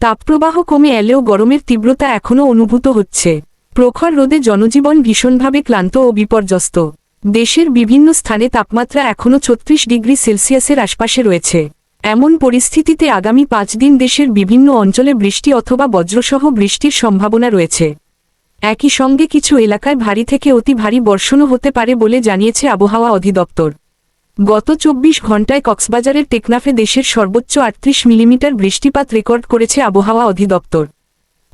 তাপপ্রবাহ কমে এলেও গরমের তীব্রতা এখনও অনুভূত হচ্ছে। প্রখর রোদে জনজীবন ভীষণভাবে ক্লান্ত ও বিপর্যস্ত। দেশের বিভিন্ন স্থানে তাপমাত্রা এখনও ছত্রিশ ডিগ্রি সেলসিয়াসের আশপাশে রয়েছে। এমন পরিস্থিতিতে আগামী পাঁচ দিন দেশের বিভিন্ন অঞ্চলে বৃষ্টি অথবা বজ্রসহ বৃষ্টির সম্ভাবনা রয়েছে। একই সঙ্গে কিছু এলাকায় ভারী থেকে অতি ভারী বর্ষণও হতে পারে বলে জানিয়েছে আবহাওয়া অধিদপ্তর। গত চব্বিশ ঘণ্টায় কক্সবাজারের টেকনাফে দেশের সর্বোচ্চ আটত্রিশ মিলিমিটার বৃষ্টিপাত রেকর্ড করেছে আবহাওয়া অধিদপ্তর।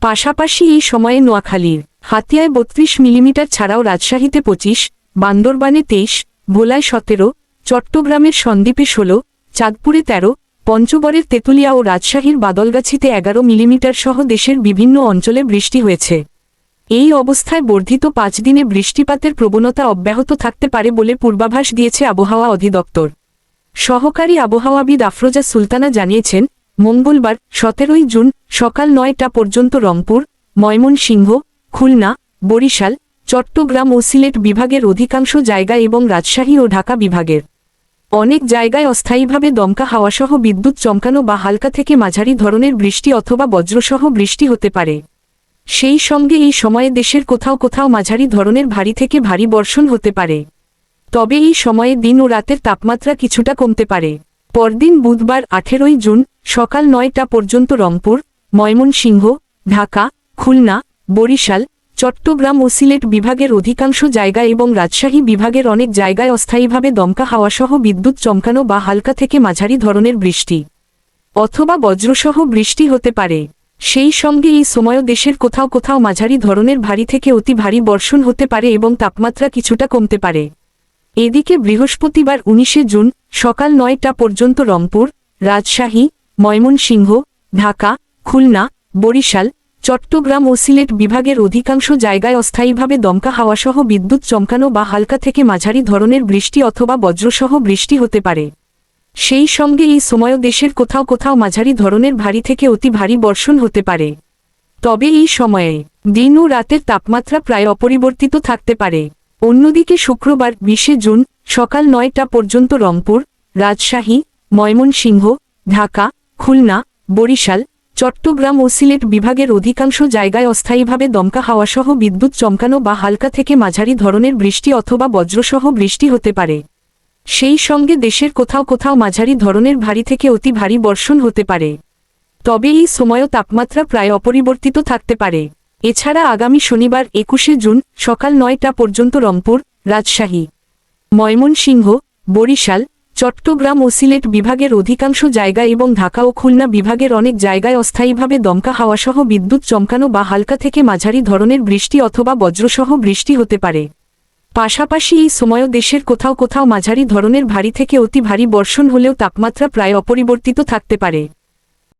পাশাপাশি এই সময়ে নোয়াখালীর হাতিয়ায় বত্রিশ মিলিমিটার ছাড়াও রাজশাহীতে পঁচিশ, বান্দরবানে তেইশ, ভোলায় সতেরো, চট্টগ্রামের সন্দ্বীপে ষোলো, চাঁদপুরে তেরো, পঞ্চগড়ের তেঁতুলিয়া ও রাজশাহীর বাদলগাছিতে এগারো মিলিমিটার সহ দেশের বিভিন্ন অঞ্চলে বৃষ্টি হয়েছে। এই অবস্থায় বর্ধিত পাঁচ দিনে বৃষ্টিপাতের প্রবণতা অব্যাহত থাকতে পারে বলে পূর্বাভাস দিয়েছে আবহাওয়া অধিদপ্তর। সহকারী আবহাওয়াবিদ আফরোজা সুলতানা জানিয়েছেন, মঙ্গলবার, সতেরোই জুন, সকাল নয়টা পর্যন্ত রংপুর, ময়মনসিংহ, খুলনা, বরিশাল, চট্টগ্রাম ও সিলেট বিভাগের অধিকাংশ জায়গা এবং রাজশাহী ও ঢাকা বিভাগের। অনেক জায়গায় অস্থায়ীভাবে দমকা হাওয়াসহ বিদ্যুৎ চমকানো বা হালকা থেকে মাঝারি ধরনের বৃষ্টি অথবা বজ্রসহ বৃষ্টি হতে পারে। সেই সঙ্গে এই সময়ে দেশের কোথাও কোথাও মাঝারি ধরনের ভারী থেকে ভারী বর্ষণ হতে পারে। তবে এই সময়ে দিন ও রাতের তাপমাত্রা কিছুটা কমতে পারে। পরদিন বুধবার আঠেরোই জুন, সকাল নয়টা পর্যন্ত রংপুর, ময়মনসিংহ, ঢাকা, খুলনা, বরিশাল, চট্টগ্রাম ও সিলেট বিভাগের অধিকাংশ জায়গা এবং রাজশাহী বিভাগের অনেক জায়গায় অস্থায়ীভাবে দমকা হাওয়াসহ বিদ্যুৎ চমকানো বা হালকা থেকে মাঝারি ধরনের বৃষ্টি অথবা বজ্রসহ বৃষ্টি হতে পারে। সেই সঙ্গে এই সময়ও দেশের কোথাও কোথাও মাঝারি ধরনের ভারী থেকে অতি ভারী বর্ষণ হতে পারে এবং তাপমাত্রা কিছুটা কমতে পারে। এদিকে বৃহস্পতিবার উনিশে জুন, সকাল নয়টা পর্যন্ত রংপুর, রাজশাহী, ময়মনসিংহ, ঢাকা, খুলনা, বরিশাল, চট্টগ্রাম ও সিলেট বিভাগের অধিকাংশ জায়গায় অস্থায়ীভাবে দমকা হাওয়াসহ বিদ্যুৎ চমকানো বা হালকা থেকে মাঝারি ধরনের বৃষ্টি অথবা বজ্রসহ বৃষ্টি হতে পারে। সেই সঙ্গে এই সময়ও দেশের কোথাও কোথাও মাঝারি ধরনের ভারী থেকে অতি ভারী বর্ষণ হতে পারে। তবে এই সময়ে দিন ও রাতের তাপমাত্রা প্রায় অপরিবর্তিত থাকতে পারে। অন্যদিকে শুক্রবার, বিশে জুন, সকাল নয়টা পর্যন্ত রংপুর, রাজশাহী, ময়মনসিংহ, ঢাকা, খুলনা, বরিশাল, চট্টগ্রাম ও সিলেট বিভাগের অধিকাংশ জায়গায় অস্থায়ীভাবে দমকা হাওয়াসহ বিদ্যুৎ চমকানো বা হালকা থেকে মাঝারি ধরনের বৃষ্টি অথবা বজ্রসহ বৃষ্টি হতে পারে। সেই সঙ্গে দেশের কোথাও কোথাও মাঝারি ধরনের ভারী থেকে অতি ভারী বর্ষণ হতে পারে। তবে এই সময়ও তাপমাত্রা প্রায় অপরিবর্তিত থাকতে পারে। এছাড়া আগামী শনিবার একুশে জুন, সকাল নয়টা পর্যন্ত রংপুর, রাজশাহী, ময়মনসিংহ, বরিশাল, চট্টগ্রাম ও সিলেট বিভাগের অধিকাংশ জায়গা এবং ঢাকা ও খুলনা বিভাগের অনেক জায়গায় অস্থায়ীভাবে দমকা হাওয়াসহ বিদ্যুৎ চমকানো বা হালকা থেকে মাঝারি ধরনের বৃষ্টি অথবা বজ্রসহ বৃষ্টি হতে পারে। পাশাপাশি এই সময়ও দেশের কোথাও কোথাও মাঝারি ধরনের ভারী থেকে অতি ভারী বর্ষণ হলেও তাপমাত্রা প্রায় অপরিবর্তিত থাকতে পারে।